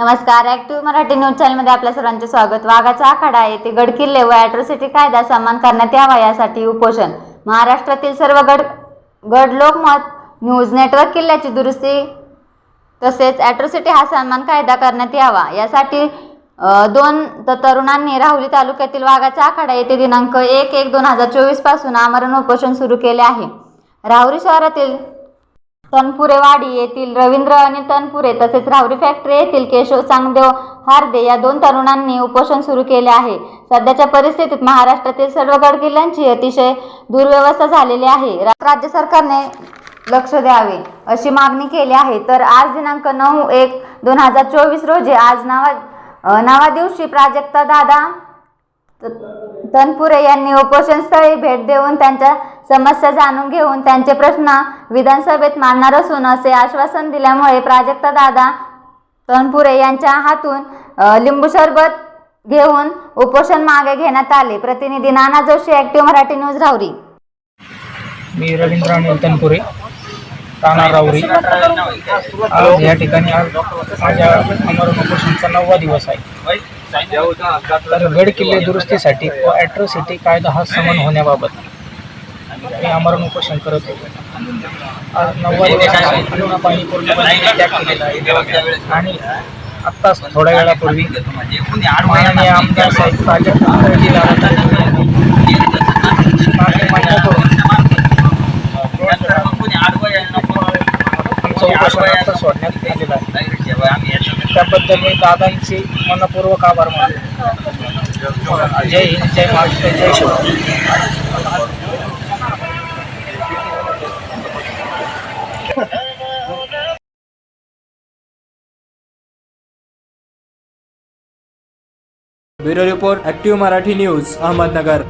नमस्कार active Marathi news चॅनलमध्ये आपल्या सर्वांचे स्वागत. वाघाचा आखाडा येथे गडकिल्ले व अॅट्रॉसिटी कायदा सन्मान करण्यात यावा यासाठी उपोषण. महाराष्ट्रातील सर्व गड गड लोकमत न्यूज नेटवर्क किल्ल्याची दुरुस्ती तसेच अॅट्रॉसिटी हा सन्मान कायदा करण्यात यावा. यासाठी दोन तरुणांनी राहुली तालुक्यातील वाघाचा आखाडा येथे दिनांक एक एक दोन हजार चोवीसपासून आमरण उपोषण सुरू केले आहे. राहुरी शहरातील तनपुरेवाडी येथील रवींद्र आणि तनपुरे तसेच राहुरी फॅक्टरी येथील केशव चांगदेव हार्दे या दोन तरुणांनी उपोषण सुरू केले आहे. सध्याच्या परिस्थितीत महाराष्ट्रातील सर्व गड किल्ल्यांची अतिशय दुर्व्यवस्था झालेली आहे. राज्य सरकारने लक्ष द्यावे अशी मागणी केली आहे. तर आज दिनांक नऊ एक दोन हजार चोवीस रोजी आज नावा नावा दिवशी प्राजक्ता दादा त- तनपुरे यांनी उपोषणस्थळी भेट देऊन त्यांच्या समस्या जाणून घेऊन त्यांचे प्रश्न विधानसभेत मांडणार असून असे आश्वासन दिल्यामुळे प्राजक्ता दादा तनपुरे यांच्या हातून लिंबू सरबत घेऊन उपोषण मागे घेण्यात आले. प्रतिनिधी नाना जोशी ऍक्टिव्ह मराठी न्यूज राहुरी मी रवींद्र तनपुरे राणा राहुरी आज या ठिकाणी आज माझ्या अमरण उपोषणचा नववा दिवस आहे. तर गड किल्ले दुरुस्तीसाठी व ॲट्रोसिटी कायदा हा समन होण्याबाबत मी आमरण उपोषण करत होतो. आज नववा दिवस आहे. अन्नपूर्णा पाणी पूर्णपणे त्याग केलेला आहे. आणि आत्ताच थोड्या वेळापूर्वी माननीय आमदार साहेब प्राजक्त आमचं उपोषण आता सोडण्यात आलेलं आहे. त्याबद्दल मी दादांचे मनपूर्वक आभार मानतो. जय हिंद जय महाराष्ट्र जय Shivrai bureau report active Marathi news Ahmednagar.